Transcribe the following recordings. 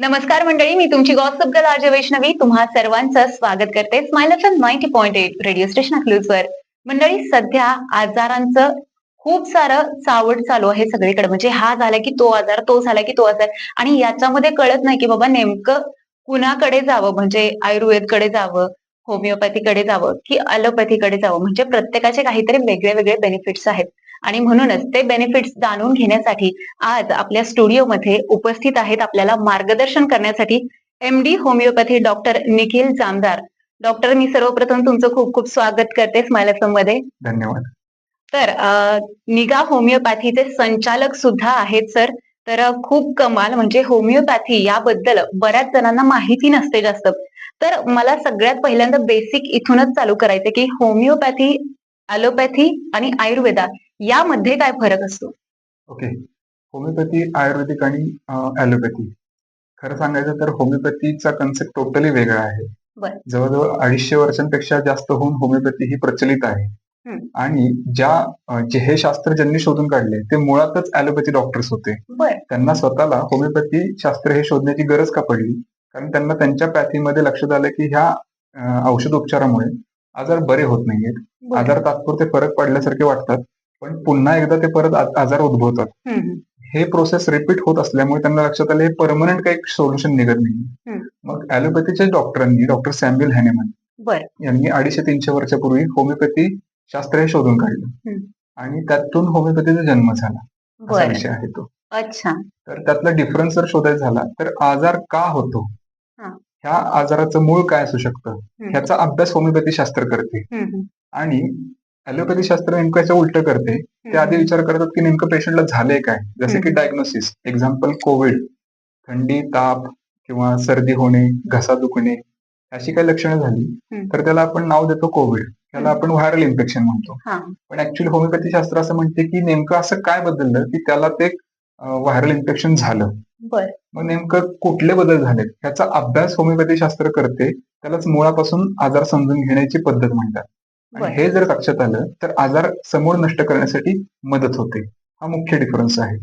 नमस्कार मंडळी मी तुमची गॉसअप गर्ल आर्ज वैष्णवी. तुम्हा सर्वांचं स्वागत करते smile F M ninety point eight radio station वर. मंडळी सध्या आजारांचं खूप सारं चावड चालू आहे सगळीकडे. म्हणजे हा झाला की तो आजार तो झाला की तो आजार. आणि याच्यामध्ये कळत नाही की बाबा नेमकं कुणाकडे जावं? म्हणजे आयुर्वेदकडे जावं? होमिओपॅथीकडे जावं? की अलोपॅथीकडे जावं? म्हणजे प्रत्येकाचे काहीतरी वेगळे वेगळे बेनिफिट्स आहेत. आणि म्हणूनच ते बेनिफिट्स जाणून घेण्यासाठी आज आपल्या स्टुडिओमध्ये उपस्थित आहेत आपल्याला मार्गदर्शन करण्यासाठी M D homeopathy doctor Nikhil Jamdar. Doctor मी सर्वप्रथम तुमचं खूप खूप स्वागत करते स्माइलमध्ये. धन्यवाद. तर निगा होमिओपॅथीचे संचालक सुद्धा आहेत सर तर खूप कमाल म्हणजे होमिओपॅथी याबद्दल बऱ्याच जणांना माहिती नसते जास्त. तर मला सगळ्यात पहिल्यांदा बेसिक इथूनच चालू करायचं की होमिओपॅथी अलोपॅथी आणि आयुर्वेदा यामध्ये काय फरक असतो? ओके. होमिओपॅथी आयुर्वेदिक आणि ॲलोपॅथी. खरं सांगायचं तर होमिओपॅथीचा कन्सेप्ट टोटली वेगळा आहे. जवळजवळ अडीचशे वर्षांपेक्षा जास्त होऊन होमिओपॅथी ही प्रचलित आहे. आणि ज्या जे हे शास्त्र ज्यांनी शोधून काढले ते मुळातच ॲलोपॅथी डॉक्टर्स होते. त्यांना स्वतःला होमिओपॅथी शास्त्र हे शोधण्याची गरज का पडली? कारण त्यांना त्यांच्या पॅथीमध्ये लक्षात आलं की ह्या अं, औषधोपचारामुळे आजार बरे होत नाहीयेत. आजार तात्पुरते फरक पडल्यासारखे वाटतात. पण पुन्हा एकदा ते परत आजार उद्भवतात. हे प्रोसेस रिपीट होत असल्यामुळे त्यांना लक्षात आलं हे परमनंट काही सोल्युशन निघत नाही. मग ॲलोपॅथीच्या डॉक्टरांनी डॉक्टर सॅम्युअल हॅनेमन यांनी अडीचशे तीनशे वर्षापूर्वी होमिओपॅथी शास्त्र हे शोधून काढलं. आणि त्यातून होमिओपॅथीचा जन्म झाला असा विषय आहे तो अच्छा तर त्यातला डिफरन्स जर शोधायचा झाला तर आजार का होतो हा. ह्या आजाराचं मूळ काय असू शकतं. ह्याचा अभ्यास होमिओपॅथी शास्त्र करते. आणि ॲलोपॅथी शास्त्र नेमकं याचं उलट करते. ते आधी विचार करतात की नेमकं पेशंटला झालंय काय? जसे की. डायग्नोसिस एक्झाम्पल कोविड थंडी ताप किंवा सर्दी होणे घसा दुखणे अशी काही लक्षणं झाली. तर त्याला आपण नाव देतो कोविड त्याला. आपण व्हायरल इन्फेक्शन म्हणतो. पण ऍक्च्युली होमिओपॅथी शास्त्र असं म्हणते की नेमकं असं काय बदललं की त्याला ते व्हायरल इन्फेक्शन झालं. मग नेमकं कुठले बदल झालेत? ह्याचा अभ्यास होमिओपॅथी शास्त्र करते. त्यालाच मुळापासून आजार समजून घेण्याची पद्धत म्हणतात. आणि हे जर लक्षात आलं तर आजार समूळ नष्ट करण्यासाठी मदत होते. हा मुख्य डिफरन्स आहे.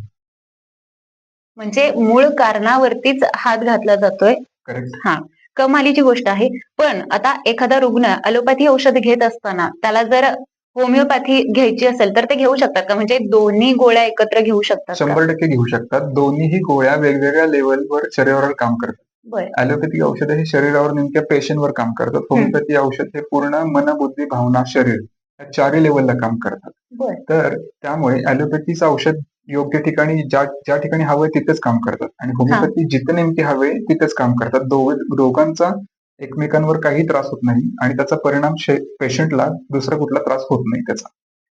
म्हणजे मूळ कारणावरतीच हात घातला जातोय. करेक्ट हा. कमालीची गोष्ट आहे. पण आता एखादा रुग्ण अलोपॅथी औषध घेत असताना त्याला जर होमिओपॅथी घ्यायची असेल तर ते घेऊ शकतात का? म्हणजे दोन्ही गोळ्या एकत्र घेऊ शकतात? शंभर टक्के घेऊ शकतात. दोन्हीही गोळ्या वेगवेगळ्या लेवलवर शरीरावर काम करतात. बर. ॲलोपॅथी औषधं हे शरीरावर नेमक्या पेशंटवर काम करतात. होमिओपॅथी औषध हे पूर्ण मन बुद्धी भावना शरीर या चारही लेवलला काम करतात. तर त्यामुळे ॲलोपॅथीचं औषध योग्य ठिकाणी ज्या ज्या ठिकाणी हवंय तिथेच काम करतात. आणि होमिओपॅथी जिथे नेमके हवे तिथेच काम करतात. दोघ- दोघांचा एकमेकांवर काही त्रास होत नाही आणि त्याचा परिणाम पेशंटला दुसरा कुठला त्रास होत नाही त्याचा.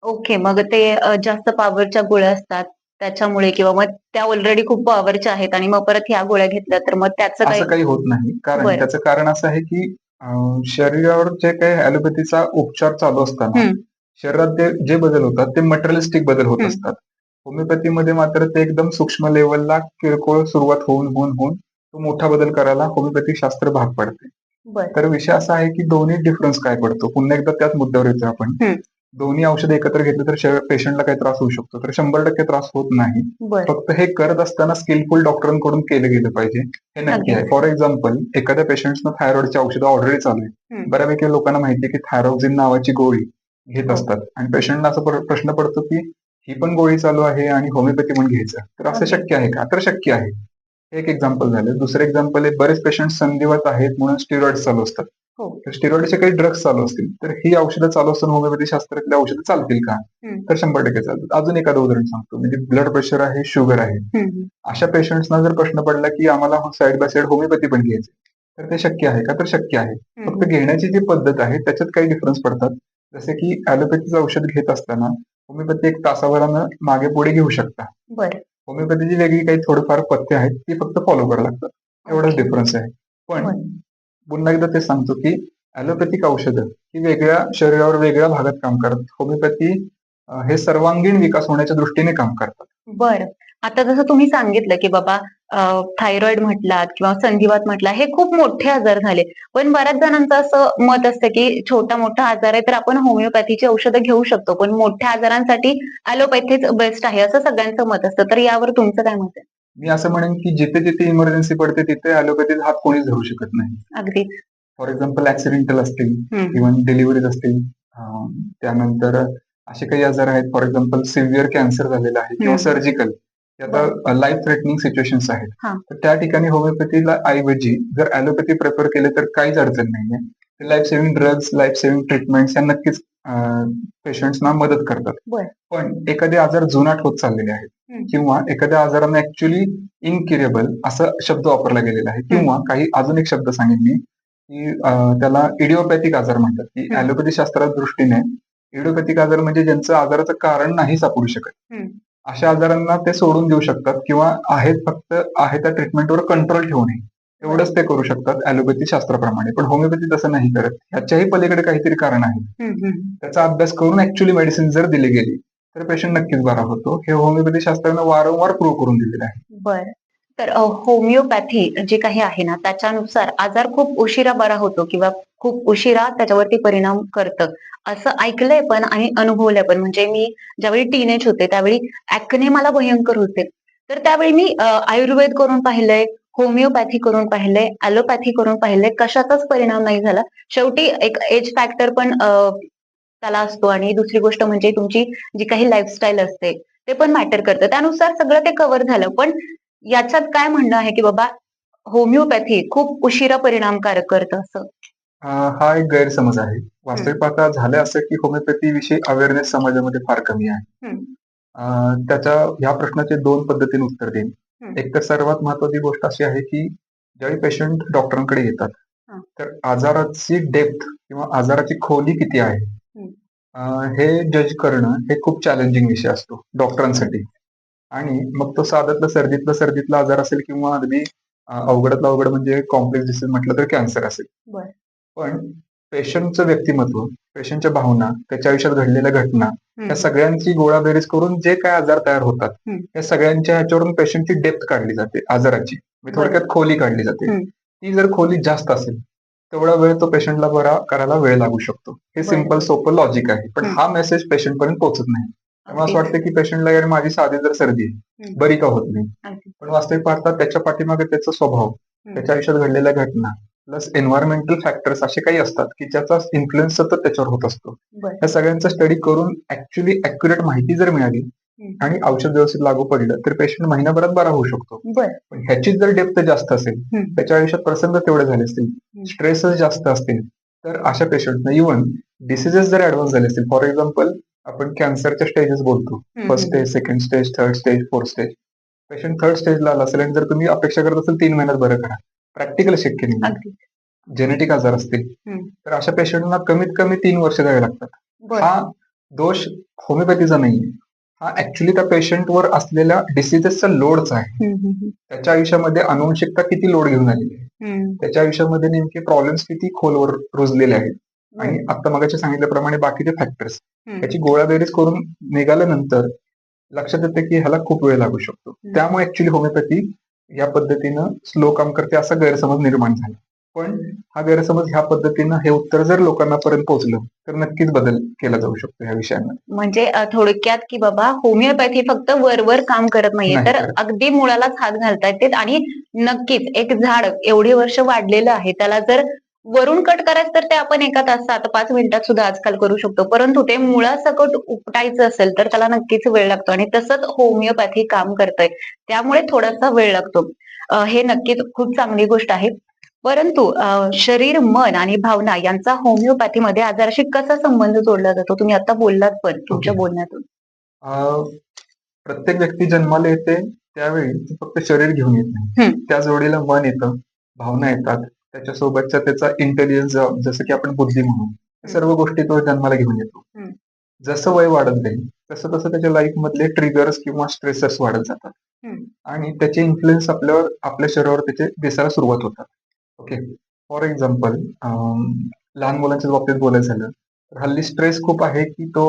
ओके मग ते जास्त पॉवरच्या गोळ्या असतात त्याच्यामुळे किंवा मग त्या ऑलरेडी खूप पॉवरच्या आहेत आणि मग परत ह्या गोळ्या घेतल्या तर मग त्याचं काय असं काही होत नाही कारण बरं. त्याचं कारण असं आहे की अं, शरीरावर जे काही ॲलोपॅथीचा उपचार चालू असताना हम्म. शरीरात ते जे बदल होतात ते मटेरियलिस्टिक बदल होत हम्म. असतात होमिओपॅथीमध्ये मात्र ते एकदम सूक्ष्म लेवलला किरकोळ सुरुवात होऊन होऊन होऊन तो मोठा बदल करायला होमिओपॅथिक शास्त्र भाग पडते बर तर विषय असा आहे की दोन्ही डिफरन्स काय पडतो पुन्हा एकदा त्याच मुद्द्यावर येतो आपण हम्म. दोन्ही औषध एकत्र घेतलं तर पेशंटला काही त्रास होऊ शकतो. तर शंभर टक्के त्रास होत नाही. फक्त हे करत असताना स्किलफुल डॉक्टरांकडून केलं गेलं पाहिजे. हे नक्की आहे. फॉर एक्झाम्पल एखाद्या पेशंटनं थायरॉइडची औषधं ऑलरेडी चालू आहे. बऱ्यापैकी लोकांना माहिती आहे की थायरॉक्झिन नावाची गोळी घेत. असतात. आणि पेशंटला असा पर- प्रश्न पडतो की ही पण गोळी चालू आहे आणि होमिओपॅथी पण घ्यायचं. तर असं. शक्य आहे का? तर शक्य आहे. हे एक एक्झाम्पल झालं. दुसरं एक्झाम्पल आहे बरेच पेशंट संधिवात आहेत म्हणून स्टिरॉइड चालू असतात. तर स्टिरॉइडचे काही ड्रग्स चालू असतील तर ही औषधं चालू असताना होमिओपॅथी शास्त्रातली औषधं चालतील का. तर शंभर टक्के चालतात अजून एखादं उदाहरण सांगतो म्हणजे ब्लड प्रेशर आहे शुगर आहे. अशा पेशंट्सना जर प्रश्न पडला की आम्हाला साईड बाय साईड होमिओपॅथी पण घ्यायची तर ते शक्य आहे का तर शक्य आहे फक्त. घेण्याची जी पद्धत आहे त्याच्यात काही डिफरन्स पडतात जसे की ॲलोपॅथीचं औषध घेत असताना होमिओपॅथी एक तासाभरानं मागे पुढे घेऊ शकता होमिओपॅथीची वेगळी काही थोडंफार पथ्य आहेत ती फक्त फॉलो करायला लागतात एवढाच. डिफरन्स आहे पण. पुन्हा एकदा ते सांगतो की ॲलोपॅथिक औषधं ही वेगळ्या शरीरावर वेगळ्या भागात काम करतात. होमिओपॅथी हे सर्वांगीण विकास होण्याच्या दृष्टीने काम करतात. बर. आता जसं तुम्ही सांगितलं की बाबा थायरॉइड म्हटलात किंवा संधिवात म्हटला हे खूप मोठे आजार झाले. पण बऱ्याच जणांचं असं मत असतं की छोटा मोठा आजार आहे तर आपण होमिओपॅथीची औषधं घेऊ शकतो. पण मोठ्या आजारांसाठी ॲलोपॅथीच बेस्ट आहे असं सगळ्यांचं मत असतं. तर यावर तुमचं काय मत आहे? मी असं म्हणेन की जिथे जिथे इमर्जन्सी पडते तिथे ॲलोपॅथीत हात कोणीच धरू शकत नाही अगदीच फॉर एक्झाम्पल ऍक्सिडेंटल असतील. किंवा डिलिव्हरीज असतील त्यानंतर असे काही आजार आहेत फॉर एक्झाम्पल सिव्हिअर कॅन्सर झालेला आहे किंवा. सर्जिकल आता लाईफ थ्रेटनिंग सिच्युएशन्स आहेत. तर त्या ठिकाणी होमिओपॅथीला ऐवजी जर ॲलोपॅथी प्रेफर केले तर काहीच अडचण नाहीये life saving drugs life saving treatments या नक्कीच पेशंट्सना मदत करतात. पण एखादे आजार जुनाट होत चाललेले आहेत. किंवा एखाद्या आजाराने ऍक्च्युली इनक्युरेबल असा शब्द वापरला गेलेला आहे. किंवा काही अजून एक शब्द सांगेन मी की त्याला इडिओपॅथिक आजार म्हणतात. की. ॲलोपॅथी शास्त्राच्या दृष्टीने इडिओपॅथिक आजार म्हणजे ज्यांचं आजाराचं कारण नाही सापडू शकत. अशा आजारांना ते सोडून देऊ शकतात किंवा आहेत फक्त आहे त्या ट्रीटमेंटवर कंट्रोल ठेवणे. एवढंच ते करू शकतात ॲलोपॅथी शास्त्राप्रमाणे. पण होमिओपॅथी तसं नाही करत. ह्याच्याही पलीकडे काहीतरी कारण आहे. त्याचा अभ्यास करून ऍक्च्युली मेडिसिन जर दिली गेली तर पेशंट नक्कीच बरा होतो. हे होमिओपॅथी शास्त्रानं वारंवार प्रूव्ह करून दिलेलं आहे. बरं. तर होमिओपॅथी जे काही आहे ना त्याच्यानुसार आजार खूप उशिरा बरा होतो किंवा खूप उशिरा त्याच्यावरती परिणाम करतं. असं ऐकलंय पण आणि अनुभवलंय पण. म्हणजे मी ज्यावेळी टीनेज होते त्यावेळी ऍक्ने मला भयंकर होते. तर त्यावेळी मी आयुर्वेद करून पाहिलंय होमिओपॅथी करून पाहिलंय ऍलोपॅथी करून पाहिलंय. कशाचाच परिणाम नाही झाला. शेवटी एक एज फॅक्टर पण त्याला असतो आणि दुसरी गोष्ट म्हणजे तुमची जी काही लाईफस्टाईल असते ते पण मॅटर करतं. त्यानुसार सगळं ते कव्हर झालं. पण याच्यात काय म्हणणं आहे की बाबा होमिओपॅथी खूप उशिरा परिणामकारक करतं असं? हा एक गैरसमज आहे. वास्तविक पाहता झालं असं की होमिओपॅथी विषयी अवेअरनेस समाजामध्ये फार कमी आहे. त्याच्या ह्या प्रश्नाचे दोन पद्धतीने उत्तर देईन. एक तर सर्वात महत्वाची गोष्ट अशी आहे की ज्यावेळी पेशंट डॉक्टरांकडे येतात. तर आजाराची डेप्थ किंवा आजाराची खोली किती आहे? अं, हे जज करणं हे खूप चॅलेंजिंग विषय असतो डॉक्टरांसाठी आणि मग तो साधातला सर्दीतला सर्दीतला आजार असेल किंवा अगदी अं, अवघडातला अवघड म्हणजे कॉम्प्लेक्स डिसीज म्हटलं तर कॅन्सर असेल बरं. पण पेशंटचं व्यक्तिमत्व पेशंटच्या भावना त्याच्या आयुष्यात घडलेल्या घटना हम्म. या सगळ्यांची गोळाबेरीज करून जे काय आजार तयार होतात हम्म. या सगळ्यांच्या ह्याच्यावरून पेशंटची डेप्थ काढली जाते आजाराची म्हणजे बरं. थोडक्यात खोली काढली जाते हम्म. ती जर खोली जास्त असेल तेवढा वेळ तो पेशंटला बरा करायला वेळ लागू शकतो हे. सिंपल सोपं लॉजिक आहे पण. हा मेसेज पेशंट पर्यंत पोहोचत नाही त्यामुळे असं. वाटतं की पेशंटला यार माझी साधी जर सर्दी आहे. बरी का होत नाही. पण वास्तविक पाहता त्याच्या पाठीमागे त्याचा स्वभाव त्याच्या आयुष्यात घडलेल्या घटना प्लस एन्व्हायरमेंटल फॅक्टर्स असे काही असतात की ज्याचा इन्फ्लुएन्स सतत त्याच्यावर होत असतो. या सगळ्यांचा स्टडी करून ऍक्च्युली अॅक्युरेट माहिती जर मिळाली. आणि औषध व्यवस्थित लागू पडलं तर पेशंट महिनाभरात बरा होऊ शकतो. पण ह्याची जर डेप्थ जास्त असेल. त्याच्या आयुष्यात प्रसंग तेवढे झाले असतील स्ट्रेसच जास्त असतील तर अशा पेशंटना इव्हन डिसिजेस जर ऍडव्हान्स झाले असतील फॉर एक्झाम्पल आपण कॅन्सरच्या स्टेजेस बोलतो. First stage second stage third stage fourth stage patient third स्टेजला आला असेल आणि जर तुम्ही अपेक्षा करत असेल तीन महिन्यात बरं करा. प्रॅक्टिकल शक्य नाही. जेनेटिक आजार असतील. तर अशा पेशंटना कमीत कमी तीन वर्ष द्यावे लागतात. हा दोष होमिओपॅथीचा नाहीये. हा ऍक्च्युली त्या पेशंटवर असलेल्या डिसिजेसचा लोडचा आहे. त्याच्या आयुष्यामध्ये अनुवंशिकता किती लोड घेऊन आलेली आहे. त्याच्या आयुष्यामध्ये नेमके प्रॉब्लेम्स किती खोलवर रुजलेले आहेत. आणि आता मगाशी सांगितल्याप्रमाणे बाकीचे फॅक्टर्स हम्म. याची गोळाबेरीज करून निघाल्यानंतर लक्षात येते की ह्याला खूप वेळ लागू शकतो. त्यामुळे ऍक्च्युली होमिओपॅथी या पद्धतीनं स्लो काम करते असा गैरसमज निर्माण झाला. पण हा गैरसमज ह्या पद्धतीनं हे उत्तर जर लोकांना पर्यंत पोहोचलं तर नक्कीच बदल केला जाऊ शकतो या विषयांमध्ये म्हणजे थोडक्यात की बाबा होमिओपॅथी फक्त वरवर काम करत नाहीये नाही तर. अगदी मुळालाच हात घालता येते आणि नक्कीच एक झाड एवढे वर्ष वाढलेलं आहे त्याला जर वरून कट करायचं तर ते आपण एका तासात पाच मिनिटात सुद्धा आजकाल करू शकतो. परंतु ते मुळासकट उपटायचं असेल तर त्याला नक्कीच वेळ लागतो. आणि तसंच होमिओपॅथी काम करतंय त्यामुळे थोडासा वेळ लागतो. हे नक्कीच खूप चांगली गोष्ट आहे. परंतु शरीर मन आणि भावना यांचा होमिओपॅथीमध्ये आजाराशी कसा संबंध जोडला जातो तुम्ही आता बोललात पण तुमच्या. बोलण्यातून प्रत्येक व्यक्ती जन्माला येते त्यावेळी ती फक्त शरीर घेऊन येत नाही. त्या जोडीला मन येतं भावना येतात त्याच्यासोबतच्या त्याचा इंटेलिजन्स जसं की आपण बुद्धी म्हणू सर्व गोष्टी तो जन्माला घेऊन येतो. जसं वय वाढत जाईल तसं तसं त्याच्या लाईफ मधले ट्रिगर्स किंवा स्ट्रेसर्स वाढत जातात. आणि त्याचे इन्फ्लुएन्स आपल्यावर आपल्या शरीरावर त्याचे दिसायला सुरुवात होतात ओके फॉर एक्झाम्पल लहान मुलांच्या बाबतीत बोलायचं झालं तर हल्ली स्ट्रेस खूप आहे की तो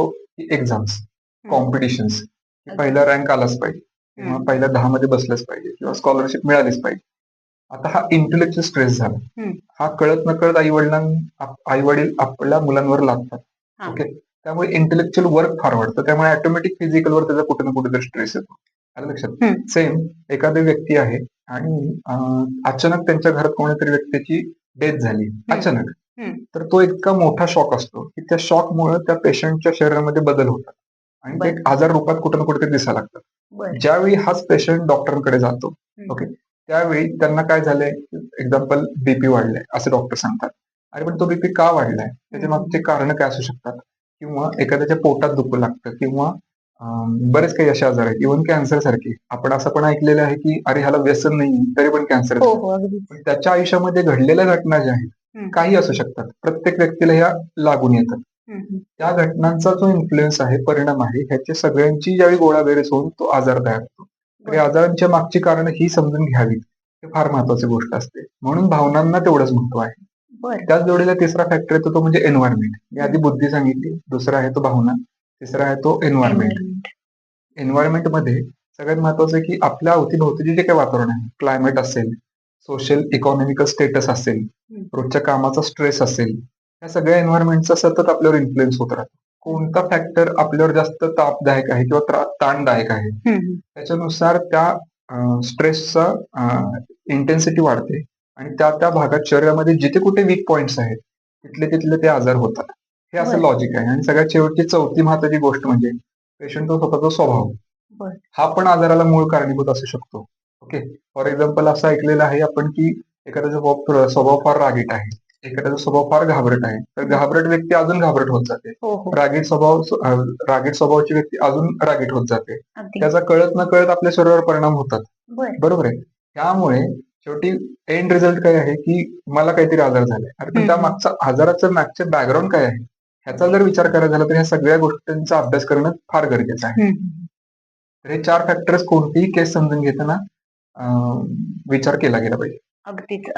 एक्झाम्स कॉम्पिटिशन्स पहिला रँक आलाच पाहिजे किंवा. पहिल्या दहा मध्ये बसलंच पाहिजे किंवा स्कॉलरशिप मिळालीच पाहिजे. आता हा इंटेलेक्च्युअल स्ट्रेस झाला. हा कळत नकळत आई वडिलां आई वडील आपल्या मुलांवर लागतात. ओके त्यामुळे इंटेलेक्च्युअल वर्क फार वाढतं. त्यामुळे ऑटोमॅटिक फिजिकलवर त्याचा कुठे ना कुठेतरी स्ट्रेस येतो. आलं लक्षात. सेम एखादी व्यक्ती आहे आणि अचानक त्यांच्या घरात कोणीतरी व्यक्तीची डेथ झाली. अचानक. तर तो इतका मोठा शॉक असतो की त्या शॉकमुळे त्या पेशंटच्या शरीरामध्ये बदल होतात. आणि ते. आजार रूपात कुठं ना कुठे दिसायला लागतात. ज्यावेळी हाच पेशंट डॉक्टरांकडे जातो. ओके त्यावेळी त्यांना काय झालंय एक्झाम्पल बीपी वाढलाय असं डॉक्टर सांगतात. अरे पण तो बीपी का वाढलाय? त्याच्या मागचे कारण काय असू शकतात? किंवा एखाद्याच्या पोटात दुखू लागतं किंवा बरेच काही असे आजार आहेत. इव्हन कॅन्सर सारखे. आपण असं पण ऐकलेलं आहे की अरे ह्याला व्यसन नाही तरी पण कॅन्सर हो हो त्याच्या आयुष्यामध्ये घडलेल्या घटना ज्या आहेत. काही असू शकतात. प्रत्येक व्यक्तीला ह्या लागून येतात. त्या घटनांचा जो इन्फ्लुएन्स आहे परिणाम आहे ह्याच्या सगळ्यांची ज्यावेळी गोळाबेरीज होऊन तो आजार तयार होतो. तर आजारांच्या मागची कारण ही समजून घ्यावीत. हे फार महत्वाची गोष्ट असते. म्हणून भावनांना तेवढंच महत्त्व आहे. बरं. त्याच जोडीला तिसरा फॅक्टर येतो तो म्हणजे एन्व्हायरमेंट मी आधी बुद्धी सांगितली. दुसरा आहे तो भावना. तिसरा आहे तो एन्व्हायरमेंट Environment. एन्व्हायरमेंटमध्ये सगळ्यात महत्वाचं आहे की आपल्या अवतीभोवतीचे जे काही वातावरण आहे क्लायमेट असेल सोशल इकॉनॉमिकल स्टेटस असेल रोजच्या कामाचा स्ट्रेस असेल या सगळ्या एन्व्हायरमेंटचा सतत आपल्यावर इन्फ्लुएन्स होत राहतो कोणता फॅक्टर आपल्यावर जास्त तापदायक आहे किंवा ताणदायक आहे. त्याच्यानुसार त्या स्ट्रेसचा इंटेन्सिटी वाढते आणि त्या त्या भागात शरीरामध्ये जिथे कुठे वीक पॉइंट्स आहेत तिथले तिथले ते आजार होतात हे असं. लॉजिक आहे. आणि सगळ्यात शेवटची चौथी महत्वाची गोष्ट म्हणजे पेशंटचा स्वतःचा स्वभाव. हा पण आजाराला मूळ कारणीभूत असू शकतो. ओके फॉर एक्झाम्पल असं ऐकलेलं आहे आपण की एखाद्याचा स्वभाव स्वभाव फार रागीट आहे एखाद्याचा स्वभाव फार घाबरट आहे तर घाबरट व्यक्ती अजून घाबरट होत जाते. हो हो. रागीट स्वभाव रागीट स्वभावाची व्यक्ती अजून रागीट होत जाते. त्याचा कळत न कळत आपल्या शरीरावर परिणाम होतात. बरं. बरोबर आहे? त्यामुळे शेवटी एंड रिझल्ट काय आहे की मला काहीतरी आजार झालाय. अरे त्या. मागचा आजाराचं मागचं बॅकग्राऊंड काय आहे? ह्याचा जर विचार करायचा झाला तर ह्या सगळ्या गोष्टींचा अभ्यास करणं फार गरजेचं आहे. तर हे चार फॅक्टर्स कोणतीही केस समजून घेताना विचार केला गेला पाहिजे. अगदीच.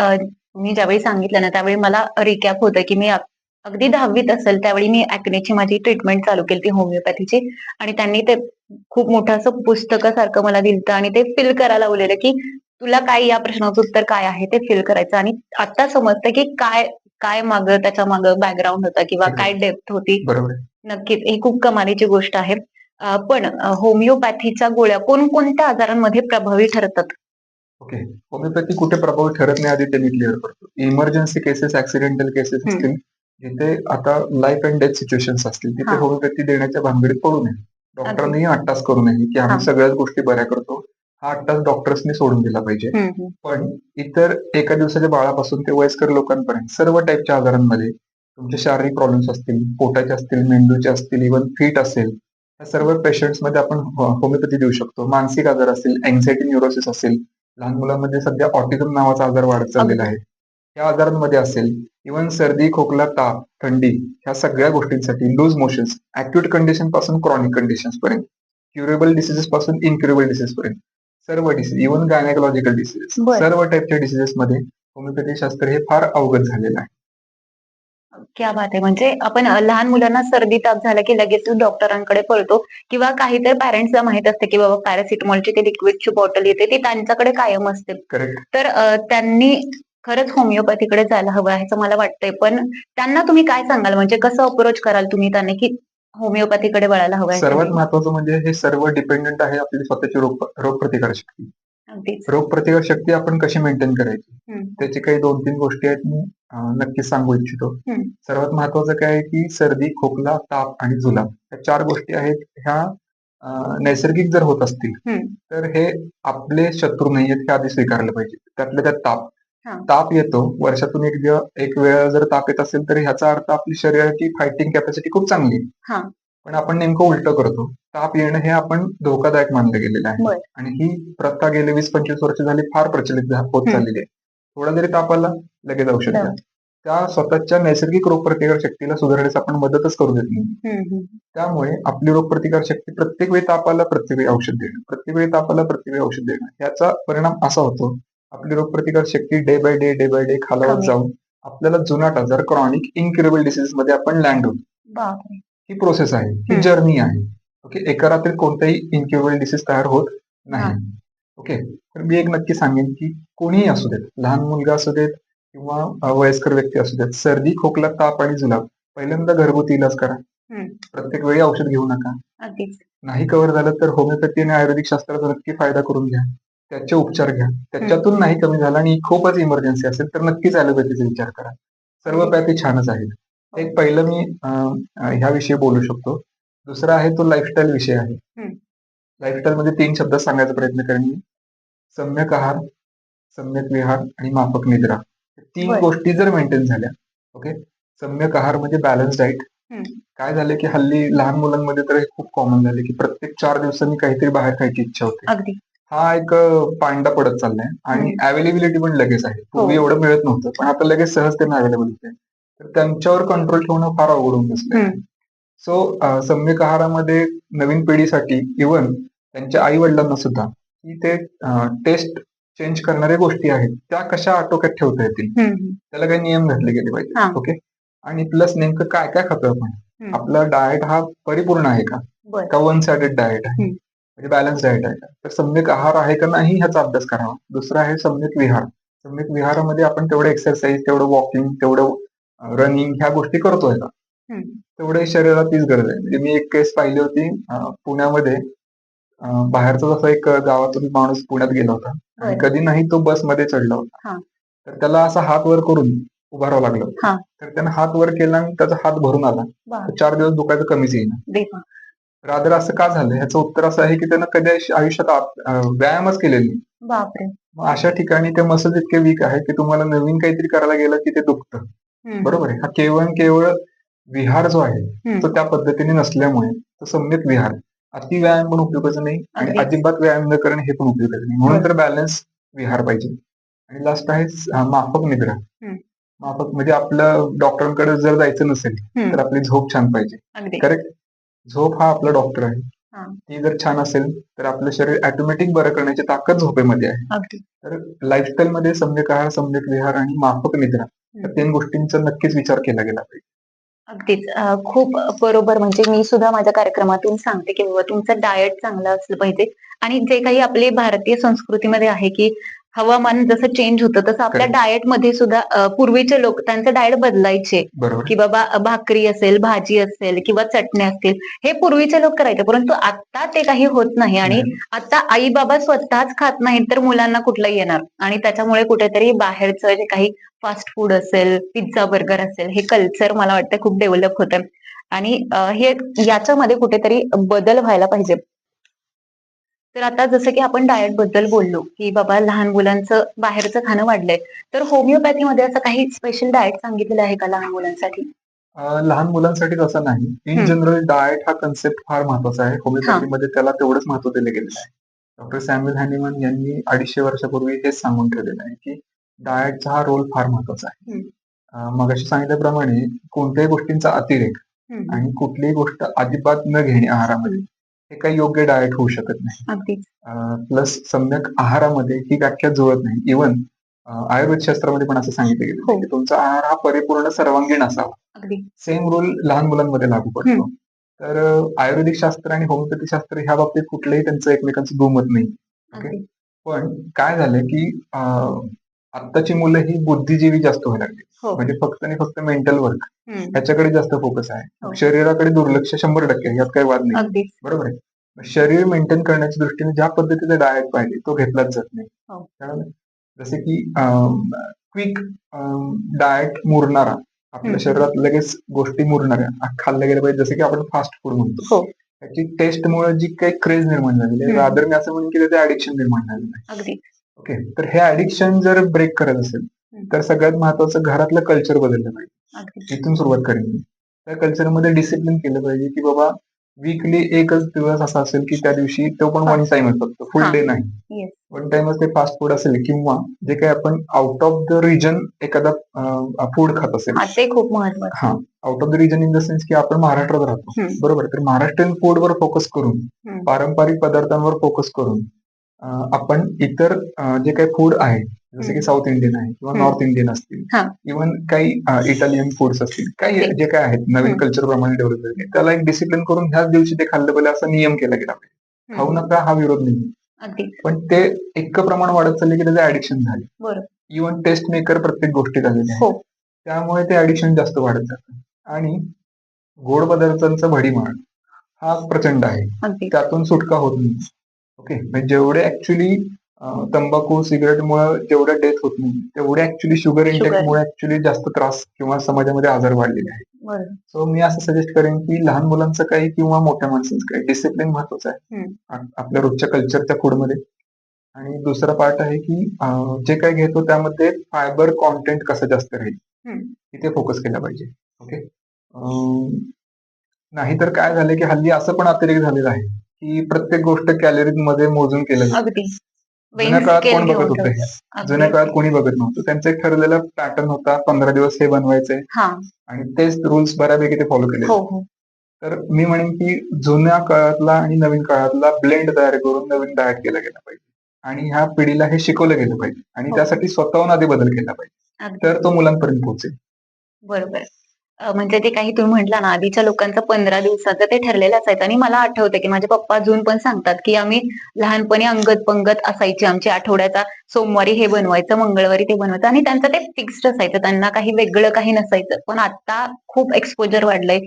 तुम्ही ज्यावेळी सांगितलं ना त्यावेळी मला रिकॅप होतं की मी अग- अगदी दहावीत असेल त्यावेळी मी ऍक्नेची माझी ट्रीटमेंट चालू केली ती होमिओपॅथीची आणि त्यांनी ते खूप मोठं असं पुस्तकासारखं मला दिलं आणि ते फिल करायला लावलेलं की तुला काय या प्रश्नाचं उत्तर काय आहे? ते फिल करायचं. आणि आता समजतं की काय काय मागं त्याच्या मागं बॅकग्राऊंड होता किंवा काय डेप्थ होती? नक्कीच. ही खूप कमालीची गोष्ट आहे. पण होमिओपॅथीच्या गोळ्या कोणकोणत्या आजारांमध्ये प्रभावी ठरतात? ओके. होमिओपॅथी कुठे प्रभावी ठरत नाही आधी ते मी क्लिअर करतो. Emergency cases accidental cases. असतील जिथे आता लाईफ अँड डेथ सिच्युएशन्स असतील तिथे. होमिओपॅथी देण्याच्या भानगडीत पडू नये. डॉक्टरांनी अट्टास करू नये की. आम्ही सगळ्याच गोष्टी बऱ्या करतो. हा अट्टास डॉक्टर्सनी सोडून दिला पाहिजे. पण इतर एका दिवसाच्या बाळापासून ते वयस्कर लोकांपर्यंत सर्व टाईपच्या आजारांमध्ये तुमचे शारीरिक प्रॉब्लेम्स असतील पोटाचे असतील मेंदूचे असतील इव्हन फिट असेल या सर्व पेशंट्समध्ये आपण होमिओपॅथी देऊ शकतो. मानसिक आजार असेल अँझायटी न्यूरोसिस असेल लहान मुलांमध्ये सध्या ऑटिझम नावाचा आजार वाढत चाललेला आहे. या आजारांमध्ये असेल इव्हन सर्दी खोकला ताप थंडी ह्या सगळ्या गोष्टींसाठी लूज मोशन्स अॅक्यूट कंडिशनपासून क्रॉनिक कंडिशन पर्यंत क्युरेबल डिसिजेस पासून इनक्युरेबल डिसीज पर्यंत. सर्व डिसीज इव्हन गायनेकॉलॉजिकल डिसीजेस. सर्व टाईपच्या डिसीजेस मध्ये होमिओपॅथी शास्त्र हे फार अवगत झालेलं आहे. क्या बात आहे. म्हणजे आपण लहान मुलांना सर्दी ताप झाला की लगेच डॉक्टरांकडे पळतो किंवा काहीतरी पॅरेंट्सला माहीत असते की बाबा पॅरासिटमॉलची ते लिक्विडची बॉटल येते ती त्यांच्याकडे कायम असते. तर त्यांनी खरंच होमिओपॅथीकडे जायला हवं आहे असं मला वाटतंय. पण त्यांना तुम्ही काय सांगाल? म्हणजे कसं अप्रोच कराल तुम्ही त्यांनी? की होमिओपॅथीकडे वळायला हवं सर्वात? महत्वाचं म्हणजे हे सर्व डिपेंडंट आहे आपली स्वतःची रोग रोगप्रतिकार शक्ती अगदीच रोगप्रतिकार शक्ती आपण कशी मेंटेन करायची हम्म. त्याची काही दोन तीन गोष्टी आहेत मी अं, नक्कीच सांगू इच्छितो हम्म. सर्वात महत्वाचं काय आहे की सर्दी खोकला ताप आणि जुलाब या चार गोष्टी आहेत ह्या अं, नैसर्गिक जर होत असतील हम्म. तर हे आपले शत्रू नाही आहेत हे आधी स्वीकारलं पाहिजे त्यातल्या त्यात ताप. ताप येतो वर्षातून एक दिवस एक वेळा जर ताप येत असेल तर ह्याचा अर्थ आपली शरीराची फायटिंग कॅपॅसिटी खूप चांगली आहे हा. पण आपण नेमकं उलट करतो ताप येणं हे आपण धोकादायक मानलं गेलेलं आहे. आणि ही प्रथा गेली वीस पंचवीस वर्ष झाली फार प्रचलित होत. चाललेली आहे थोडा जरी ताप आला लगेच औषध. घ्या त्या स्वतःच्या नैसर्गिक रोगप्रतिकार शक्तीला सुधारण्यास आपण मदतच करू देत नाही. त्यामुळे आपली रोगप्रतिकार शक्ती प्रत्येक वेळी तापाला प्रत्येक वेळी औषध देणं प्रत्येक वेळी तापाला प्रत्येक वेळी औषध देणं याचा परिणाम असा होतो आपली रोगप्रतिकार शक्ती day by day day by day खालावत. जाऊन आपल्याला जुनाट आजार क्रॉनिक इनक्युरेबल डिसीजमध्ये आपण लँड होतो. ही प्रोसेस आहे ही. जर्नी आहे. ओके एका रात्रीत कोणताही इनक्युरेबल डिसीज तयार होत. नाही. ओके तर मी एक नक्की सांगेन की कोणीही असू देत लहान मुलगा असू देत किंवा वयस्कर व्यक्ती असू देत सर्दी खोकला ताप आणि जुलाब पहिल्यांदा घरगुती इलाज करा. प्रत्येक वेळी औषध घेऊ नका. नाही कव्हर झालं तर होमिओपॅथी आणि आयुर्वेदिक शास्त्राचा नक्की फायदा करून घ्या. त्याचे उपचार घ्या. त्याच्यातून नाही कमी झाला आणि खूपच इमर्जन्सी असेल तर नक्कीच ॲलोपॅथीचा विचार करा. सर्व पॅथी छानच आहेत. एक पहिलं मी ह्याविषयी बोलू शकतो. दुसरा आहे तो लाईफस्टाईल विषय आहे. लाईफस्टाईल मध्ये तीन शब्द सांगायचा प्रयत्न करेन मी. सम्यक आहार सम्यक विहार आणि माफक निद्रा. तीन. गोष्टी जर मेंटेन झाल्या ओके सम्यक आहार म्हणजे बॅलन्स डाईट. काय झालं की हल्ली लहान मुलांमध्ये तर हे खूप कॉमन झाले की प्रत्येक चार दिवसांनी काहीतरी बाहेर खायची इच्छा होते. हा एक पांडा पडत चाललाय. आणि अवेलेबिलिटी पण लगेच आहे. पूर्वी हो. एवढं मिळत नव्हतं. पण आता लगेच सहजतेने अवेलेबल होते तर त्यांच्यावर कंट्रोल ठेवणं फार अवघड होऊन बसलंय. सो सम्यक आहारामध्ये नवीन पिढीसाठी इव्हन त्यांच्या आई वडिलांना सुद्धा की ते टेस्ट चेंज करणाऱ्या गोष्टी आहेत त्या कशा आटोक्यात ठेवता येतील. त्याला काही नियम घातले गेले. पाहिजे. ओके? आणि प्लस नेमकं काय काय खातो आपण. आपला डाएट हा परिपूर्ण आहे का? वन साइडेड डाएट आहे. म्हणजे बॅलन्स डाएट आहे. का तर सम्यक आहार आहे का नाही ह्याचा अभ्यास करावा. दुसरा आहे सम्यक विहार. सम्यक विहारामध्ये आपण तेवढं एक्सरसाइज तेवढं वॉकिंग तेवढं रनिंग ह्या गोष्टी करतोय का. तेवढे शरीराला तीच गरज आहे. म्हणजे मी एक केस पाहिली होती पुण्यामध्ये. बाहेरचा जसा एक गावातून माणूस पुण्यात गेला होता. आणि. कधी नाही तो बसमध्ये चढला हा. होता तर त्याला असा हात वर करून उभा राहावं लागलं. तर त्यानं हात वर केला आणि त्याचा हात भरून आला. चार दिवस दुखायचं कमीच येईना. रादर असं का झालं? ह्याचं उत्तर असं आहे की त्यानं कधी आयुष्य- आयुष्यात व्यायामच केलेला नाही. बापरे. मग अशा ठिकाणी ते मसल्स इतके वीक आहे की तुम्हाला नवीन काहीतरी करायला गेलं की ते दुखतं. बरोबर आहे. हा केवळ केवळ विहार जो आहे. तो त्या पद्धतीने नसल्यामुळे तो सम्यक विहार. अति व्यायाम पण उपयोगाचा नाही आणि. अजिबात व्यायाम न करणे हे पण उपयोगाचं नाही. म्हणून तर बॅलन्स विहार पाहिजे. आणि लास्ट आहे माफक निद्रा. माफक म्हणजे आपलं डॉक्टरांकडे जर जायचं नसेल. तर आपली झोप छान पाहिजे. करेक्ट झोप हा आपला डॉक्टर आहे. हा. ती जर छान असेल तर आपलं शरीर ऑटोमॅटिक बरं करण्याची ताकद झोपेमध्ये आहे. अगदी. तर लाईफस्टाईल मध्ये सम्यक आहार सम्यक विहार आणि माफक निद्रा या तीन गोष्टींचा नक्कीच विचार केला गेला पाहिजे. अगदीच. अं, खूप बरोबर. म्हणजे मी सुद्धा माझ्या कार्यक्रमातून सांगते की बाबा तुमचं डाएट चांगलं असलं पाहिजे. आणि जे काही आपले भारतीय संस्कृतीमध्ये आहे की हवामान जसं चेंज होतं तसं आपल्या Correct. डाएटमध्ये सुद्धा अं, पूर्वीचे लोक त्यांचं डाएट बदलायचे. बरोबर. की बाबा अ, भाकरी असेल भाजी असेल किंवा चटणी असतील हे पूर्वीचे लोक करायचे. परंतु आता ते काही होत नाही आणि आता आई बाबा स्वतःच खात नाहीत तर मुलांना कुठलं येणार. आणि त्याच्यामुळे कुठेतरी बाहेरचं जे काही फास्ट फूड असेल पिझ्झा बर्गर असेल हे कल्चर मला वाटतं खूप डेव्हलप होतं. आणि अ, हे याच्यामध्ये कुठेतरी बदल व्हायला पाहिजे. तर आता जसं की आपण डाएटबद्दल बोललो की बाबा लहान मुलांचं बाहेरचं खाणं वाढलंय तर होमिओपॅथीमध्ये असं काही स्पेशल डाएट सांगितलेलं आहे का लहान मुलांसाठी अं, लहान मुलांसाठी तसं नाही इन हम्म. जनरल डाएट हा कन्सेप्ट फार महत्त्वाचा आहे होमिओपॅथीमध्ये त्याला तेवढंच महत्त्व दिलं गेलेलं आहे डॉक्टर सॅम्युअल हॅनिमन यांनी अडीचशे वर्षापूर्वी हेच सांगून ठेवलेलं आहे की डाएटचा हा रोल फार महत्त्वाचा आहे हम्म. अं, मगाशी सांगितल्याप्रमाणे कोणत्याही गोष्टींचा अतिरेक हम्म. आणि कुठलीही गोष्ट अजिबात न घेणे आहारामध्ये हे काही योग्य डाएट होऊ शकत नाही. प्लस सम्यक आहारामध्ये ही व्याख्या जुळत नाही. इवन आयुर्वेद शास्त्रामध्ये पण असं सांगितलं गेलं हो. की तुमचा आहार हा परिपूर्ण सर्वांगीण असावा. सेम रूल लहान मुलांमध्ये लागू पडतो. तर आयुर्वेदिक शास्त्र आणि होमिओपॅथी शास्त्र ह्या बाबतीत कुठलंही त्यांचं एकमेकांचं दुमत नाही. पण काय झालं की आत्ताची मुलं ही बुद्धिजीवी जास्त व्हायला लागली. हो. म्हणजे फक्त आणि फक्त मेंटल वर्क. ह्याच्याकडे जास्त फोकस हो. आहे शरीराकडे दुर्लक्ष शंभर टक्के यात काही वाद नाही. बरोबर आहे? शरीर मेंटेन करण्याच्या दृष्टीने ज्या पद्धतीचा डाएट पाहिजे तो घेतलाच जात नाही. हो. जसे की क्विक डाएट मुरणारा. आपल्या. शरीरात लगेच गोष्टी मुरणाऱ्या. खाल्ल्या गेल्या पाहिजे. जसे की आपण फास्ट फूड म्हणतो. हो. त्याची टेस्टमुळे जी काही क्रेज निर्माण झालेली. रादर मी असं म्हणेन की त्याचे ऍडिक्शन निर्माण झालेलं आहे. ओके तर हे ऍडिक्शन जर ब्रेक करत असेल. तर सगळ्यात महत्वाचं घरातलं कल्चर बदललं पाहिजे. इथून सुरुवात करेन मी. त्या कल्चरमध्ये डिसिप्लिन केलं पाहिजे की बाबा वीकली एकच दिवस असा असेल की त्या दिवशी तो पण वन टाइमच फक्त फुल. डे नाही. वन टाइमच ते फास्ट फूड असेल किंवा जे काही आपण आउट ऑफ द रिजन एखादा फूड खात असेल. ते खूप महत्वाचं. हा out of the region in the sense की आपण महाराष्ट्रात राहतो. बरोबर तर महाराष्ट्रीयन फूडवर फोकस करून. पारंपरिक पदार्थांवर फोकस करून आपण इतर जे काही फूड आहे जसे की. साऊथ इंडियन आहे किंवा. नॉर्थ इंडियन असतील. इव्हन काही इटालियन फूड्स असतील काही. जे काय आहेत नवीन. कल्चर प्रमाणे डेव्हलप झाले त्याला एक डिसिप्लिन करून ह्याच दिवशी ते खाल्लं पाहिजे असा नियम केला गेला पाहिजे खाऊ. नका हा विरोध नाही पण ते इतकं प्रमाण वाढत चालले की त्याचे ऍडिक्शन झाले इव्हन टेस्ट मेकर प्रत्येक गोष्टी झालेले आहे हो त्यामुळे ते ऍडिक्शन जास्त वाढत जातं आणि गोड पदार्थांचं भडीमार हा प्रचंड आहे त्यातून सुटका होत नाही ओके म्हणजे जेवढे ऍक्च्युली तंबाखू सिगरेटमुळे जेवढ्या डेथ होत नाही तेवढे ऍक्च्युली शुगर इंटेकमुळे ऍक्च्युली जास्त त्रास किंवा समाजामध्ये आजार वाढलेले आहेत. सो मी असं सजेस्ट करेन की लहान मुलांचं काही किंवा मोठ्या माणसांचं काही डिसिप्लिन महत्वाचं आहे. आपल्या रोजच्या कल्चरच्या फूडमध्ये आणि दुसरा पार्ट आहे की जे काही घेतो त्यामध्ये फायबर कॉन्टेंट कसं जास्त राहील. इथे फोकस केला पाहिजे. ओके नाहीतर काय झालं की हल्ली असं पण अतिरेक झालेला आहे. की प्रत्येक गोष्ट कॅलरीजमध्ये मोजून केलं अगदी जुन्या काळात कोण बघत होतं हे? जुन्या. काळात कोणी बघत नव्हतं. त्यांचा एक ठरलेला पॅटर्न होता पंधरा दिवस हे बनवायचे. हा. आणि तेच रुल्स बऱ्यापैकी ते फॉलो केले हो हो. तर मी म्हणेन की जुन्या काळातला आणि नवीन काळातला ब्लेंड तयार करून नवीन डाएट केला गेला पाहिजे. आणि ह्या पिढीला हे शिकवलं गेलं पाहिजे. आणि हो. त्यासाठी स्वतःहून आधी बदल केला पाहिजे. तर तो मुलांपर्यंत पोहोचेल. बरोबर. म्हणजे ते काही तुम्ही म्हटला ना आधीच्या लोकांचं पंधरा दिवसाचं ते ठरलेलं असायचं आणि मला आठवतं की माझे पप्पा अजून पण सांगतात की आम्ही लहानपणी अंगत पंगत असायची आमची आठवड्याचा. सोमवारी हे बनवायचं मंगळवारी ते बनवायचं आणि त्यांचं ते फिक्स्ड असायचं. त्यांना काही वेगळं काही नसायचं. पण आता खूप एक्सपोजर वाढलंय.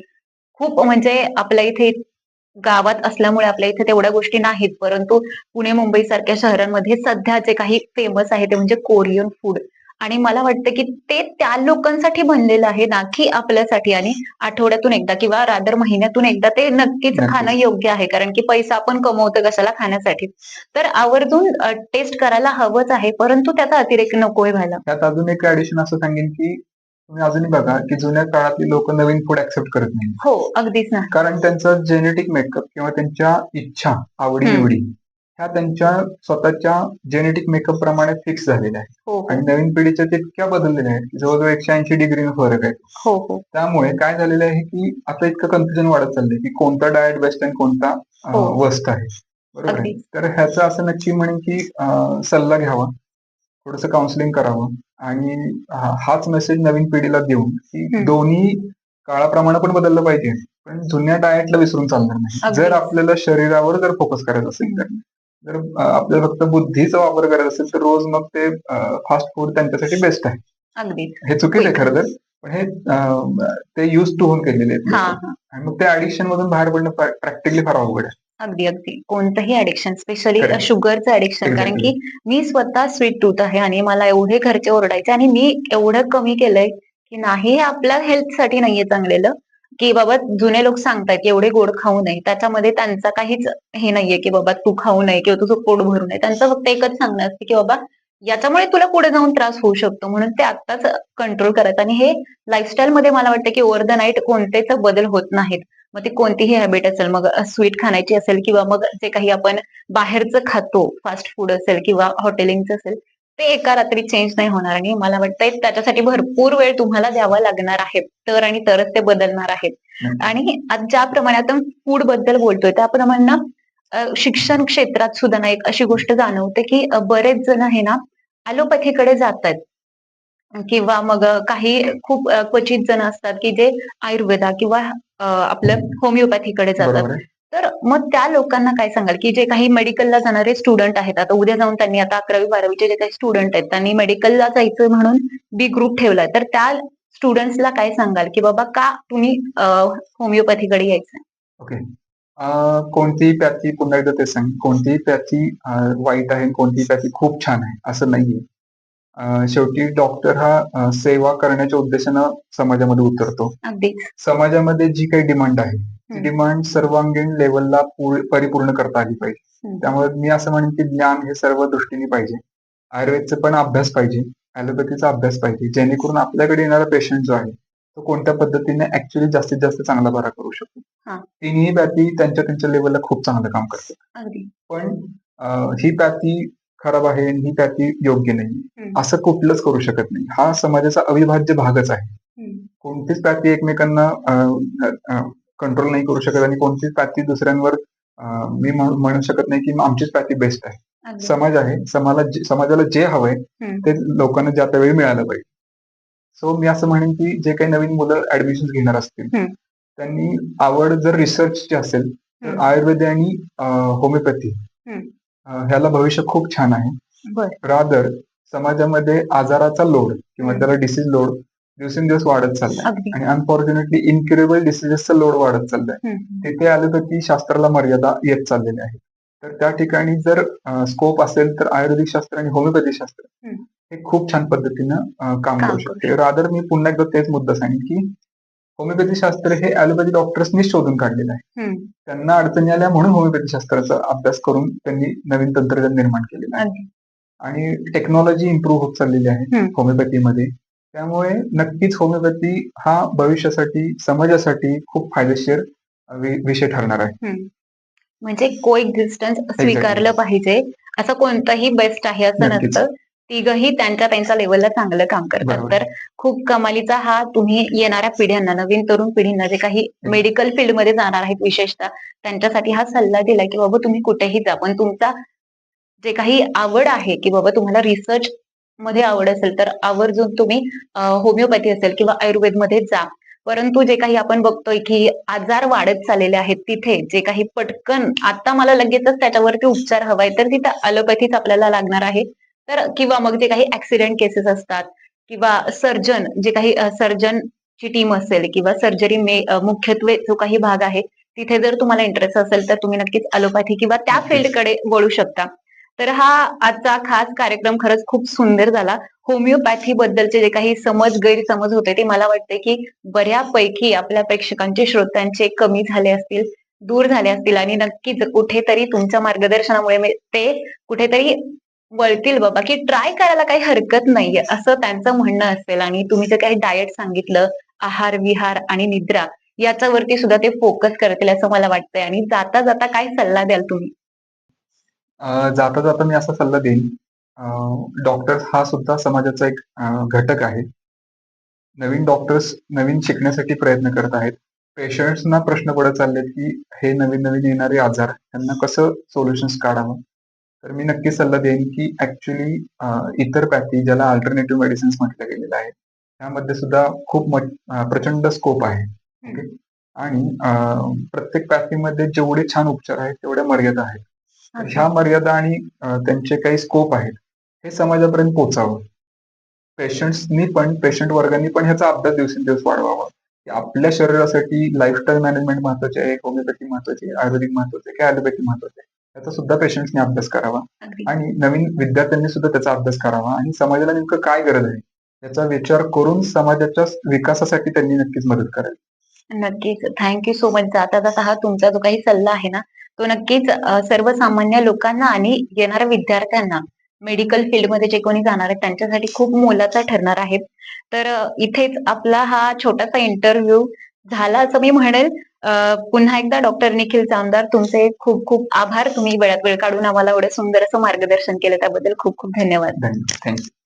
खूप म्हणजे आपल्या इथे गावात असल्यामुळे आपल्या इथे तेवढ्या गोष्टी नाहीत. परंतु पुणे मुंबई सारख्या शहरांमध्ये सध्या जे काही फेमस आहे ते म्हणजे कोरियन फूड आणि मला वाटतं की ते त्या लोकांसाठी बनलेलं आहे ना की आपल्यासाठी. आणि आठवड्यातून एकदा किंवा रादर महिन्यातून एकदा ते नक्कीच. खाणं योग्य आहे. कारण की पैसा आपण कमवतो कशाला? खाण्यासाठी. तर आवर्जून टेस्ट करायला हवंच आहे परंतु त्याचा अतिरेक नकोय व्हायला. त्यात अजून एक ऍडिशन असं सांगेन की तुम्ही अजूनही बघा की जुन्या काळातली लोक नवीन फूड ऍक्सेप्ट करत नाही हो अगदीच ना. कारण त्यांचा जेनेटिक मेकअप किंवा त्यांच्या इच्छा आवडी निवडी ह्या त्यांच्या स्वतःच्या जेनेटिक मेकअप प्रमाणे फिक्स झालेल्या आहेत. हो हो. आणि नवीन पिढीच्या ते इतक्या बदललेल्या आहेत की जवळजवळ एकशे ऐंशी डिग्री फरक आहे. हो त्यामुळे काय झालेलं आहे की आता इतकं कन्फ्युजन वाढत चाललंय की कोणता डाएट बेस्ट आणि कोणता. वस्त आहे. बरोबर आहे? तर ह्याचं असं नक्की म्हणेन की सल्ला घ्यावा. थोडंसं काउन्सिलिंग करावं. आणि हाच मेसेज नवीन पिढीला देऊन की. दोन्ही काळाप्रमाणे पण बदललं पाहिजे. पण जुन्या डाएटला विसरून चालणार नाही. जर आपल्याला शरीरावर जर फोकस करायचा असेल तर. जर आपल्याला फक्त बुद्धीचा वापर करायचा असेल तर रोज मग ते फास्ट फूड त्यांच्यासाठी बेस्ट आहे. अगदी. हे चुकीचं आहे खरं तर. पण हे ते युज टू होऊन केलेले आहेत. आणि मग ते ऍडिक्शन मधून बाहेर पडणं प्रॅक्टिकली फार अवघड आहे. अगदी अगदी. कोणतंही ऍडिक्शन स्पेशली. शुगरचं ऍडिक्शन कारण. की मी स्वतः स्वीट टूथ आहे आणि मला एवढे घरचे ओरडायचे आणि मी एवढं कमी केलंय की नाही हे आपल्या हेल्थसाठी नाहीये चांगलेलं. की बाबा जुने लोक सांगतायत एवढे गोड खाऊ नये. त्याच्यामध्ये त्यांचा काहीच हे नाहीये की बाबा तू खाऊ नये किंवा तुझं पोट भरू नये. त्यांचं फक्त एकच सांगणं असते की बाबा याच्यामुळे तुला पुढे जाऊन त्रास होऊ शकतो. म्हणून ते आत्ताच कंट्रोल करत आणि हे लाईफस्टाईल मध्ये मला वाटतं की ओव्हर द नाईट कोणतेच बदल होत नाहीत. मग ती कोणतीही हॅबिट असेल मग स्वीट खाण्याची असेल किंवा मग जे काही आपण बाहेरचं खातो फास्ट फूड असेल किंवा हॉटेलिंगचं असेल ते एका रात्री चेंज नाही होणार आणि मला वाटतंय त्याच्यासाठी भरपूर वेळ तुम्हाला द्यावा लागणार आहे. तर आणि तरच ते बदलणार आहेत. आणि आज ज्याप्रमाणे आपण फूडबद्दल बोलतोय त्याप्रमाणे ना शिक्षण क्षेत्रात सुद्धा ना एक अशी गोष्ट जाणवते की बरेच जण आहे ना ॲलोपॅथीकडे जात आहेत किंवा मग काही खूप क्वचित जण असतात की जे आयुर्वेदा किंवा आपलं होमिओपॅथीकडे जातात. तर मग त्या लोकांना काय सांगाल की जे काही मेडिकलला जाणारे स्टुडंट आहेत आता उद्या जाऊन त्यांनी आता अकरावी बारावीचे जे काही स्टुडंट आहेत त्यांनी मेडिकलला जायचं म्हणून बी ग्रुप ठेवलाय. तर त्या स्टुडंट्सला काय सांगाल की बाबा का तुम्ही होमिओपॅथीकडे यायचं ओके कोणतीही पॅथी पुन्हा एकदा ते सांग कोणतीही पॅथी वाईट आहे कोणतीही पॅथी खूप छान आहे असं नाहीये. शेवटी डॉक्टर हा सेवा करण्याच्या उद्देशानं समाजामध्ये उतरतो. समाजामध्ये जी काही डिमांड आहे ती. डिमांड सर्वांगीण लेवलला पूर- परिपूर्ण करता आली पाहिजे. त्यामुळे मी असं म्हणेन की ज्ञान हे सर्व दृष्टीने पाहिजे आयुर्वेदचा पण अभ्यास पाहिजे ॲलोपॅथीचा अभ्यास पाहिजे जेणेकरून आपल्याकडे येणारा पेशंट जो आहे तो कोणत्या पद्धतीने ऍक्च्युली जास्तीत जास्त चांगला बरा करू शकतो. तिन्ही पॅथी त्यांच्या त्यांच्या लेवलला खूप चांगलं काम करतात अगदी पण ही पॅथी खराब आहे ही पॅथी योग्य नाही. असं कुठलंच करू शकत नाही हा समाजाचा अविभाज्य भागच आहे. कोणतीच पॅथी एकमेकांना कंट्रोल नाही करू शकत आणि कोणतीच पॅथी दुसऱ्यांवर मी म्हण- शकत नाही की आमचीच पॅथी बेस्ट आहे समाज आहे समाजाला जे- समाजाला जे हवंय. ते लोकांना ज्या त्या वेळी मिळालं पाहिजे सो मी असं म्हणेन की जे काही नवीन मुलं ऍडमिशन घेणार असतील. त्यांनी आवड जर रिसर्चची असेल तर. आयुर्वेद आणि होमिओपॅथी. ह्याला भविष्य खूप छान आहे रादर समाजामध्ये आजाराचा लोड किंवा. त्याला डिसीज लोड दिवसेंदिवस वाढत चाललाय. अगदी. आणि अनफॉर्च्युनेटली इन्क्युरेबल डिसिजेसचा लोड वाढत चाललाय. हम्म. तिथे ॲलोपॅथी शास्त्राला मर्यादा येत चाललेल्या आहेत तर त्या ठिकाणी जर स्कोप असेल तर आयुर्वेदिक शास्त्र आणि होमिओपॅथी शास्त्र हम्म. हे खूप छान पद्धतीनं अं, काम काम करू करू शकते. रादर मी पुन्हा एकदा तेच मुद्दा सांगेन की होमिओपॅथी शास्त्र हे ॲलोपॅथी डॉक्टर्सनी शोधून काढलेलं आहे. हम्म. त्यांना अडचणी आल्या म्हणून होमिओपॅथी शास्त्राचा अभ्यास करून त्यांनी नवीन तंत्रज्ञान निर्माण केलेलं आहे. अगदी. आणि टेक्नॉलॉजी इम्प्रूव्ह होत चाललेली आहे हम्म. होमिओपॅथीमध्ये त्यामुळे नक्कीच होमिओपॅथी हा भविष्यासाठी समाजासाठी खूप फायदेशीर विषय ठरणार आहे. म्हणजे को एक्झिस्टन्स स्वीकारलं पाहिजे. असं कोणतंही बेस्ट आहे असं. नसतं. तिघही त्यांच्या त्यांच्या लेवलला चांगलं काम करतात. तर खूप कमालीचा हा तुम्ही येणाऱ्या पिढ्यांना नवीन तरुण पिढींना जे काही मेडिकल फील्डमध्ये जाणार आहेत विशेषतः त्यांच्यासाठी हा सल्ला दिला की बाबा तुम्ही कुठेही जा. पण तुमचा जे काही आवड आहे की बाबा तुम्हाला रिसर्च मध्ये आवड असेल तर आवर्जून तुम्ही होमिओपॅथी असेल किंवा आयुर्वेदमध्ये जा. परंतु जे काही आपण बघतोय की आजार वाढत चाललेले आहेत तिथे जे काही पटकन आता मला लगेचच त्याच्यावरती उपचार हवाय तर तिथे अलोपॅथीच आपल्याला लागणार आहे. तर किंवा मग जे काही ऍक्सिडेंट केसेस असतात किंवा सर्जन जे काही सर्जन ची टीम असेल किंवा सर्जरी मुख्यत्वे जो काही भाग आहे तिथे जर तुम्हाला इंटरेस्ट असेल तर तुम्ही नक्कीच अलोपॅथी किंवा त्या. फील्डकडे वळू शकता. तर हा आजचा खास कार्यक्रम खरंच खूप सुंदर झाला. होमिओपॅथी बद्दलचे जे काही समज गैरसमज होते ते मला वाटते की बऱ्यापैकी आपल्या प्रेक्षकांचे श्रोत्यांचे कमी झाले असतील दूर झाले असतील. आणि नक्कीच कुठेतरी तुमच्या मार्गदर्शनामुळे ते कुठेतरी वळतील बाबा की ट्राय करायला काही हरकत नाहीये असं त्यांचं म्हणणं असेल. आणि तुम्ही जे काही डाएट सांगितलं आहार विहार आणि निद्रा याच्यावरती सुद्धा ते फोकस करतील असं मला वाटतंय. आणि जाता जाता काय सल्ला द्याल तुम्ही? जाता जाता मी असा सल्ला देईन. डॉक्टर्स हा सुद्धा समाजाचा एक घटक आहे. नवीन डॉक्टर्स नवीन शिकण्यासाठी प्रयत्न करत आहेत. पेशंट्सना प्रश्न पडत चाललेत की हे नवीन नवीन येणारे आजार त्यांना कसं सोल्युशन्स काढावं? तर मी नक्की सल्ला देईन की ऍक्च्युली इतर पॅथी ज्याला अल्टरनेटिव्ह मेडिसिन्स म्हटलं गेलेलं आहे त्यामध्ये सुद्धा खूप प्रचंड स्कोप आहे. ओके आणि प्रत्येक पॅथीमध्ये जेवढे छान उपचार आहेत तेवढ्या मर्यादा आहेत. तर ह्या मर्यादा आणि त्यांचे काही स्कोप आहेत हे समाजापर्यंत पोहोचावं. पेशंट्सनी पण पेशंट वर्गांनी पण ह्याचा अभ्यास दिवसेंदिवस वाढवावा. की आपल्या शरीरासाठी लाईफस्टाईल मॅनेजमेंट महत्त्वाचे आहे होमिओपॅथी महत्वाची आहे आयुर्वेदिक महत्त्वाचे आहे की ॲलोपॅथी महत्त्वाचे आहे. याचा सुद्धा पेशंट्सनी अभ्यास करावा. आणि नवीन विद्यार्थ्यांनी सुद्धा त्याचा अभ्यास करावा. आणि समाजाला नेमकं काय गरज आहे? याचा विचार करून समाजाच्या विकासासाठी त्यांनी नक्कीच मदत करावी. नक्कीच. थँक्यू सो मच जाता जाता हा तुमचा जो काही सल्ला आहे ना तो नक्कीच सर्वसामान्य लोकांना आणि येणाऱ्या विद्यार्थ्यांना मेडिकल फील्डमध्ये जे कोणी जाणार आहेत त्यांच्यासाठी खूप मोलाचा ठरणार आहे. तर इथेच आपला हा छोटासा इंटरव्ह्यू झाला असं मी म्हणेल. पुन्हा एकदा डॉक्टर निखिल चामदार तुमचे खूप खूप आभार. तुम्ही वेळात वेळ काढून आम्हाला एवढं सुंदर असं मार्गदर्शन केलं त्याबद्दल खूप खूप धन्यवाद. धन्यवाद. थँक्यू